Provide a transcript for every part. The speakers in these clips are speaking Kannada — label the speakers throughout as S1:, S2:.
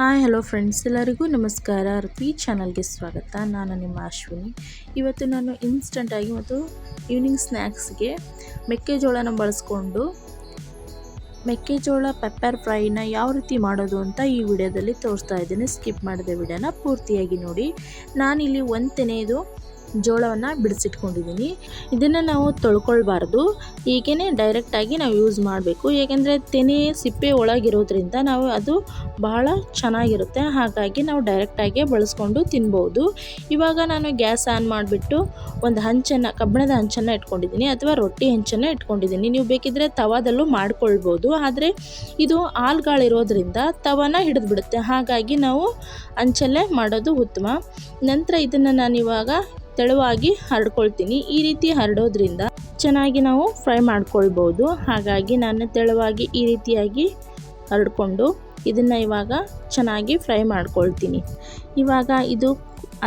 S1: ಹಾಯ್, ಹಲೋ ಫ್ರೆಂಡ್ಸ್, ಎಲ್ಲರಿಗೂ ನಮಸ್ಕಾರ. ರುಪಿ ಚಾನಲ್ಗೆ ಸ್ವಾಗತ. ನಾನು ನಿಮ್ಮ ಅಶ್ವಿನಿ. ಇವತ್ತು ನಾನು ಇನ್ಸ್ಟಂಟಾಗಿ ಮತ್ತು ಈವ್ನಿಂಗ್ ಸ್ನ್ಯಾಕ್ಸ್ಗೆ ಮೆಕ್ಕೆಜೋಳನ ಬಳಸ್ಕೊಂಡು ಮೆಕ್ಕೆಜೋಳ ಪೆಪ್ಪರ್ ಫ್ರೈನ ಯಾವ ರೀತಿ ಮಾಡೋದು ಅಂತ ಈ ವಿಡಿಯೋದಲ್ಲಿ ತೋರಿಸ್ತಾ ಇದ್ದೀನಿ. ಸ್ಕಿಪ್ ಮಾಡಿದೆ ವಿಡಿಯೋನ ಪೂರ್ತಿಯಾಗಿ ನೋಡಿ. ನಾನಿಲ್ಲಿ ಒಂದು ತೆನೆದು ಜೋಳವನ್ನು ಬಿಡಿಸಿಟ್ಕೊಂಡಿದ್ದೀನಿ ಇದನ್ನು ನಾವು ತೊಳ್ಕೊಳ್ಬಾರ್ದು. ಹೀಗೇ ಡೈರೆಕ್ಟಾಗಿ ನಾವು ಯೂಸ್ ಮಾಡಬೇಕು. ಏಕೆಂದರೆ ತೆನೆ ಸಿಪ್ಪೆ ಒಳಗಿರೋದ್ರಿಂದ ನಾವು ಅದು ಬಹಳ ಚೆನ್ನಾಗಿರುತ್ತೆ. ಹಾಗಾಗಿ ನಾವು ಡೈರೆಕ್ಟಾಗಿ ಬಳಸ್ಕೊಂಡು ತಿನ್ಬೋದು. ಇವಾಗ ನಾನು ಗ್ಯಾಸ್ ಆನ್ ಮಾಡಿಬಿಟ್ಟು ಒಂದು ಹಂಚನ್ನು, ಕಬ್ಬಿಣದ ಹಂಚನ್ನು ಇಟ್ಕೊಂಡಿದ್ದೀನಿ ಅಥವಾ ರೊಟ್ಟಿ ಹಂಚನ್ನು ಇಟ್ಕೊಂಡಿದ್ದೀನಿ ನೀವು ಬೇಕಿದ್ದರೆ ತವಾದಲ್ಲೂ ಮಾಡ್ಕೊಳ್ಬೋದು. ಆದರೆ ಇದು ಹಾಲ್ಗಳಿರೋದ್ರಿಂದ ತವನ ಹಿಡಿದ್ಬಿಡುತ್ತೆ. ಹಾಗಾಗಿ ನಾವು ಹಂಚಲ್ಲೇ ಮಾಡೋದು ಉತ್ತಮ. ನಂತರ ಇದನ್ನು ನಾನಿವಾಗ ತೆಳುವಾಗಿ ಹರಡ್ಕೊಳ್ತೀನಿ. ಈ ರೀತಿ ಹರಡೋದ್ರಿಂದ ಚೆನ್ನಾಗಿ ನಾವು ಫ್ರೈ ಮಾಡ್ಕೊಳ್ಬೋದು. ಹಾಗಾಗಿ ನಾನು ತೆಳುವಾಗಿ ಈ ರೀತಿಯಾಗಿ ಹರಡ್ಕೊಂಡು ಇದನ್ನು ಇವಾಗ ಚೆನ್ನಾಗಿ ಫ್ರೈ ಮಾಡ್ಕೊಳ್ತೀನಿ. ಇವಾಗ ಇದು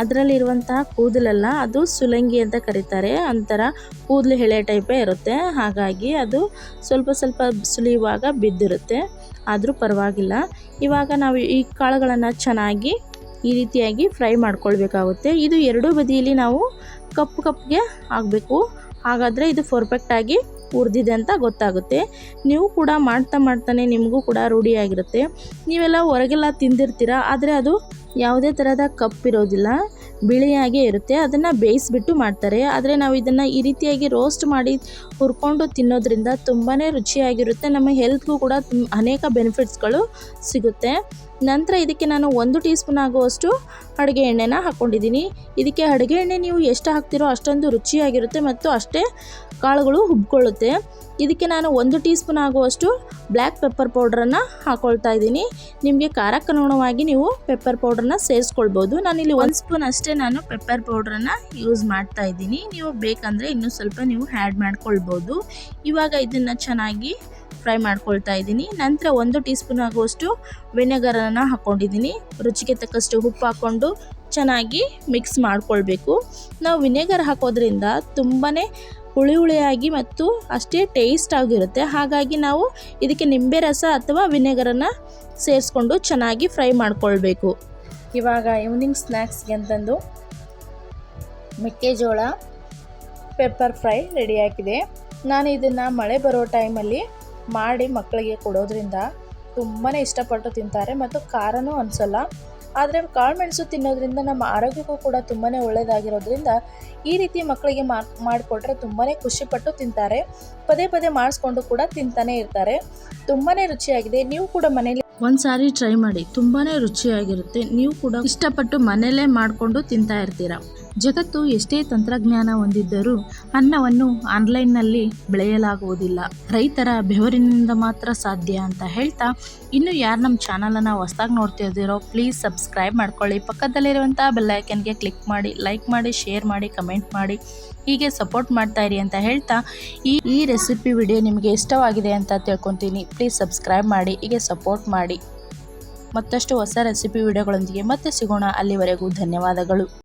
S1: ಅದರಲ್ಲಿರುವಂತಹ ಕೂದಲಲ್ಲ, ಅದು ಸುಲಂಗಿ ಅಂತ ಕರೀತಾರೆ. ಒಂಥರ ಕೂದಲು ಎಳೆ ಟೈಪೇ ಇರುತ್ತೆ. ಹಾಗಾಗಿ ಅದು ಸ್ವಲ್ಪ ಸ್ವಲ್ಪ ಸುಲಿಯುವಾಗ ಬಿದ್ದಿರುತ್ತೆ. ಆದರೂ ಪರವಾಗಿಲ್ಲ. ಇವಾಗ ನಾವು ಈ ಕಾಳುಗಳನ್ನು ಚೆನ್ನಾಗಿ ಈ ರೀತಿಯಾಗಿ ಫ್ರೈ ಮಾಡ್ಕೊಳ್ಬೇಕಾಗುತ್ತೆ. ಇದು ಎರಡೂ ಬದಿಯಲ್ಲಿ ನಾವು ಕಪ್ಪು ಕಪ್ಗೆ ಆಗಬೇಕು ಹಾಗಾದರೆ ಇದು ಪರ್ಫೆಕ್ಟಾಗಿ ಹುರಿದಿದೆ ಅಂತ ಗೊತ್ತಾಗುತ್ತೆ. ನೀವು ಕೂಡ ಮಾಡ್ತಾ ಮಾಡ್ತಾನೆ ನಿಮಗೂ ಕೂಡ ರೂಢಿಯಾಗಿರುತ್ತೆ. ನೀವೆಲ್ಲ ಹೊರಗೆಲ್ಲ ತಿಂದಿರ್ತೀರ, ಆದರೆ ಅದು ಯಾವುದೇ ಥರದ ಕಪ್ಪಿರೋದಿಲ್ಲ ಬಿಳಿಯಾಗೇ ಇರುತ್ತೆ. ಅದನ್ನು ಬೇಯಿಸ್ಬಿಟ್ಟು ಮಾಡ್ತಾರೆ. ಆದರೆ ನಾವು ಇದನ್ನು ಈ ರೀತಿಯಾಗಿ ರೋಸ್ಟ್ ಮಾಡಿ ಹುರ್ಕೊಂಡು ತಿನ್ನೋದ್ರಿಂದ ತುಂಬಾ ರುಚಿಯಾಗಿರುತ್ತೆ. ನಮ್ಮ ಹೆಲ್ತ್ಗೂ ಕೂಡ ಅನೇಕ ಬೆನಿಫಿಟ್ಸ್ಗಳು ಸಿಗುತ್ತೆ. ನಂತರ ಇದಕ್ಕೆ ನಾನು ಒಂದು ಟೀ ಸ್ಪೂನ್ ಆಗುವಷ್ಟು ಅಡುಗೆ ಎಣ್ಣೆನ ಹಾಕ್ಕೊಂಡಿದ್ದೀನಿ. ಇದಕ್ಕೆ ಅಡುಗೆ ಎಣ್ಣೆ ನೀವು ಎಷ್ಟು ಹಾಕ್ತಿರೋ ಅಷ್ಟೊಂದು ರುಚಿಯಾಗಿರುತ್ತೆ ಮತ್ತು ಅಷ್ಟೇ ಕಾಳುಗಳು ಹುಬ್ಕೊಳ್ಳುತ್ತೆ. ಇದಕ್ಕೆ ನಾನು ಒಂದು ಟೀ ಸ್ಪೂನ್ ಆಗುವಷ್ಟು ಬ್ಲ್ಯಾಕ್ ಪೆಪ್ಪರ್ ಪೌಡ್ರನ್ನು ಹಾಕ್ಕೊಳ್ತಾ ಇದ್ದೀನಿ. ನಿಮಗೆ ಖಾರಕ್ಕನುಗುಣವಾಗಿ ನೀವು ಪೆಪ್ಪರ್ ಪೌಡ್ರನ್ನ ಸೇರಿಸ್ಕೊಳ್ಬೋದು. ನಾನಿಲ್ಲಿ ಒಂದು ಸ್ಪೂನ್ ಅಷ್ಟೇ ನಾನು ಪೆಪ್ಪರ್ ಪೌಡ್ರನ್ನು ಯೂಸ್ ಮಾಡ್ತಾ ಇದ್ದೀನಿ. ನೀವು ಬೇಕಂದರೆ ಇನ್ನೂ ಸ್ವಲ್ಪ ನೀವು ಆ್ಯಡ್ ಮಾಡ್ಕೊಳ್ಬೋದು. ಇವಾಗ ಇದನ್ನು ಚೆನ್ನಾಗಿ ಫ್ರೈ ಮಾಡ್ಕೊಳ್ತಾ ಇದ್ದೀನಿ. ನಂತರ ಒಂದು ಟೀ ಸ್ಪೂನ್ ಆಗುವಷ್ಟು ವಿನೆಗರನ್ನು ಹಾಕ್ಕೊಂಡಿದ್ದೀನಿ ರುಚಿಗೆ ತಕ್ಕಷ್ಟು ಉಪ್ಪು ಹಾಕ್ಕೊಂಡು ಚೆನ್ನಾಗಿ ಮಿಕ್ಸ್ ಮಾಡ್ಕೊಳ್ಬೇಕು. ನಾವು ವಿನೆಗರ್ ಹಾಕೋದ್ರಿಂದ ತುಂಬಾ ಹುಳಿ ಹುಳಿಯಾಗಿ ಮತ್ತು ಅಷ್ಟೇ ಟೇಸ್ಟ್ ಆಗಿರುತ್ತೆ. ಹಾಗಾಗಿ ನಾವು ಇದಕ್ಕೆ ನಿಂಬೆ ರಸ ಅಥವಾ ವಿನೆಗರನ್ನು ಸೇರಿಸ್ಕೊಂಡು ಚೆನ್ನಾಗಿ ಫ್ರೈ ಮಾಡ್ಕೊಳ್ಬೇಕು. ಇವಾಗ ಈವ್ನಿಂಗ್ ಸ್ನ್ಯಾಕ್ಸ್ಗೆ ಅಂತಂದು ಮೆಕ್ಕೆಜೋಳ ಪೆಪ್ಪರ್ ಫ್ರೈ ರೆಡಿಯಾಗಿದೆ ನಾನು ಇದನ್ನು ಮಳೆ ಬರೋ ಟೈಮಲ್ಲಿ ಮಾಡಿ ಮಕ್ಕಳಿಗೆ ಕೊಡೋದ್ರಿಂದ ತುಂಬಾ ಇಷ್ಟಪಟ್ಟು ತಿಂತಾರೆ ಮತ್ತು ಖಾರನೂ ಅನಿಸಲ್ಲ. ಆದರೆ ಕಾಳು ಮೆಣಸು ತಿನ್ನೋದ್ರಿಂದ ನಮ್ಮ ಆರೋಗ್ಯಕ್ಕೂ ಕೂಡ ತುಂಬಾ ಒಳ್ಳೆಯದಾಗಿರೋದ್ರಿಂದ ಈ ರೀತಿ ಮಕ್ಕಳಿಗೆ ಮಾಡಿಕೊಟ್ರೆ ತುಂಬಾ ಖುಷಿಪಟ್ಟು ತಿಂತಾರೆ. ಪದೇ ಪದೇ ಮಾಡಿಸ್ಕೊಂಡು ಕೂಡ ತಿಂತಾನೆ ಇರ್ತಾರೆ. ತುಂಬಾ ರುಚಿಯಾಗಿದೆ. ನೀವು ಕೂಡ ಮನೇಲಿ ಒಂದು ಸಾರಿ ಟ್ರೈ ಮಾಡಿ. ತುಂಬಾ ರುಚಿಯಾಗಿರುತ್ತೆ. ನೀವು ಕೂಡ ಇಷ್ಟಪಟ್ಟು ಮನೆಯಲ್ಲೇ ಮಾಡಿಕೊಂಡು ತಿಂತಾ ಇರ್ತೀರ? ಜಗತ್ತು ಎಷ್ಟೇ ತಂತ್ರಜ್ಞಾನ ಹೊಂದಿದ್ದರೂ ಅನ್ನವನ್ನು ಆನ್ಲೈನ್ನಲ್ಲಿ ಬೆಳೆಯಲಾಗುವುದಿಲ್ಲ. ರೈತರ ಬೆವರಿನಿಂದ ಮಾತ್ರ ಸಾಧ್ಯ ಅಂತ ಹೇಳ್ತಾ ಇನ್ನು ಯಾರು ನಮ್ಮ ಚಾನಲನ್ನು ಹೊಸ್ದಾಗಿ ನೋಡ್ತಿದ್ದೀರೋ ಪ್ಲೀಸ್ ಸಬ್ಸ್ಕ್ರೈಬ್ ಮಾಡ್ಕೊಳ್ಳಿ. ಪಕ್ಕದಲ್ಲಿರುವಂಥ ಬೆಲ್ಲೈಕನ್ಗೆ ಕ್ಲಿಕ್ ಮಾಡಿ, ಲೈಕ್ ಮಾಡಿ, ಶೇರ್ ಮಾಡಿ, ಕಮೆಂಟ್ ಮಾಡಿ. ಹೀಗೆ ಸಪೋರ್ಟ್ ಮಾಡ್ತಾ ಇರಿ ಅಂತ ಹೇಳ್ತಾ ಈ ಈ ರೆಸಿಪಿ ವಿಡಿಯೋ ನಿಮಗೆ ಇಷ್ಟವಾಗಿದೆ ಅಂತ ತಿಳ್ಕೊತೀನಿ. ಪ್ಲೀಸ್ ಸಬ್ಸ್ಕ್ರೈಬ್ ಮಾಡಿ, ಹೀಗೆ ಸಪೋರ್ಟ್ ಮಾಡಿ. ಮತ್ತಷ್ಟು ಹೊಸ ರೆಸಿಪಿ ವಿಡಿಯೋಗಳೊಂದಿಗೆ ಮತ್ತೆ ಸಿಗೋಣ. ಅಲ್ಲಿವರೆಗೂ ಧನ್ಯವಾದಗಳು.